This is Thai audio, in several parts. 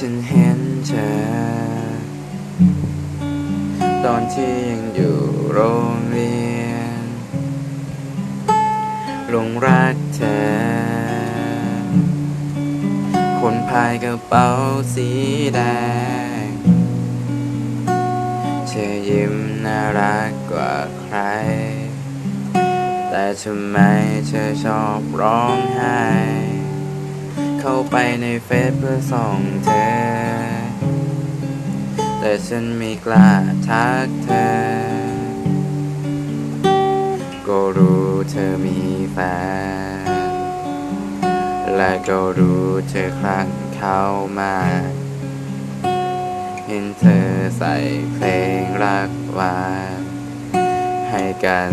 ฉันเห็นเธอ ตอนที่ยังอยู่โรงเรียนหลงรักเธอ คนพายกระเป๋าสีแดง เธอยิ้มน่ารักกว่าใคร แต่ทำไมเธอชอบร้องไห้ เข้าไปในเฟซเพื่อส่องเธอ แต่ฉันไม่กล้าทักเธอ ก็รู้เธอมีแฟน และก็รู้เธอคลั่งเข้ามาเห็นเธอใส่เพลงรักหวานให้กัน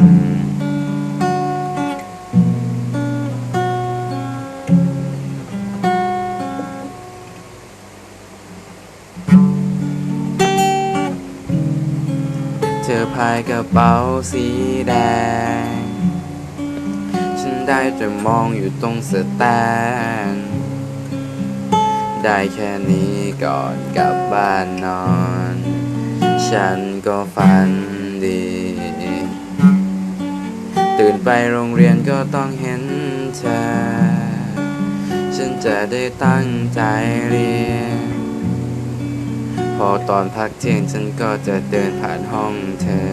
เธอพายกระเป๋าสีแดง ฉันได้แต่มองอยู่ตรงสแตนได้แค่นี้ก่อนกลับบ้านนอน ฉันก็ฝันดี ตื่นไปโรงเรียนก็ต้องเห็นเธอ ฉันจะได้ตั้งใจเรียน พอตอนพักเที่ยงฉันก็จะเดินผ่านห้องเธอ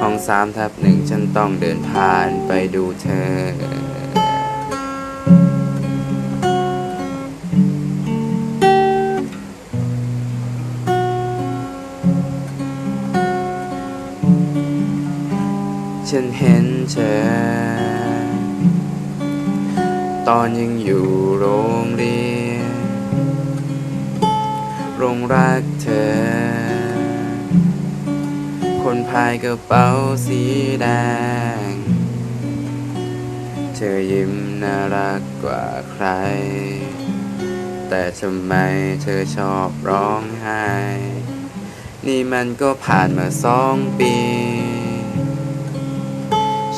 ห้องสามทับหนึ่งฉันต้องเดินผ่านไปดูเธอ ฉันเห็นเธอ ตอนยังอยู่โรงเรียน งรักเธอ คนพายกระเป๋าสีแดง เธอยิ้มน่ารักกว่าใคร แต่ทำไมเธอชอบร้องไห้ นี่มันก็ผ่านมาสองปี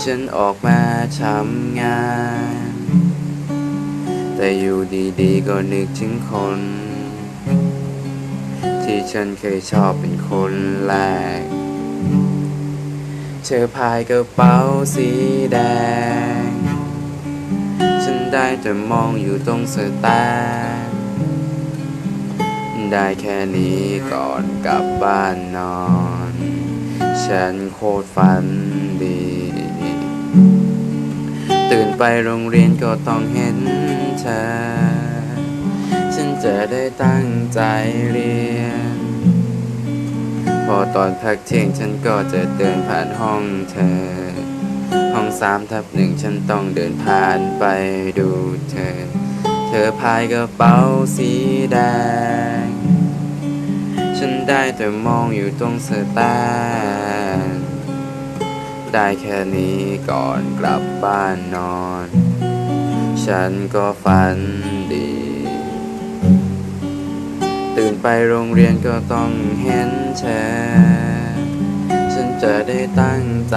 ฉันออกมาทำงาน แต่อยู่ดีๆก็นึกถึงคน ฉันเคยชอบเป็นคนแรก เธอพายกระเป๋าสีแดง ฉันได้แต่มองอยู่ตรงสแตนได้แค่นี้ก่อนกลับบ้านนอน ฉันโคตรฝันดี ตื่นไปโรงเรียนก็ต้องเห็นเธอ ฉันจะได้ตั้งใจเรียน พอตอนพักเที่ยงฉันก็จะเดินผ่านห้องเธอ ห้องสามทับหนึ่งฉันต้องเดินผ่านไปดูเธอ เธอพายกระเป๋าสีแดง ฉันได้แต่มองอยู่ตรงสแตนได้แค่นี้ก่อนกลับบ้านนอน ฉันก็ฝันดี ตื่นไปโรงเรียนก็ต้องเห็นเธอฉันจะได้ตั้งใจ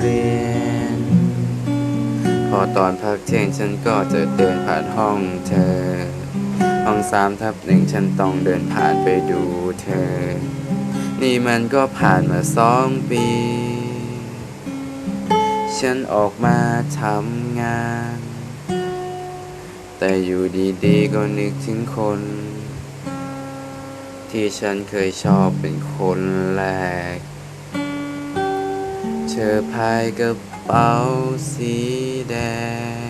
เรียน พอตอนพักเที่ยงฉันก็จะเดินผ่านห้องเธอ ห้องสามทับหนึ่งฉันต้องเดินผ่านไปดูเธอ นี่มันก็ผ่านมาสองปี ฉันออกมาทำงาน แต่อยู่ดีๆก็นึกถึงคน ที่ฉันเคยชอบเป็นคนแรก เธอพายกระเป๋าสีแดง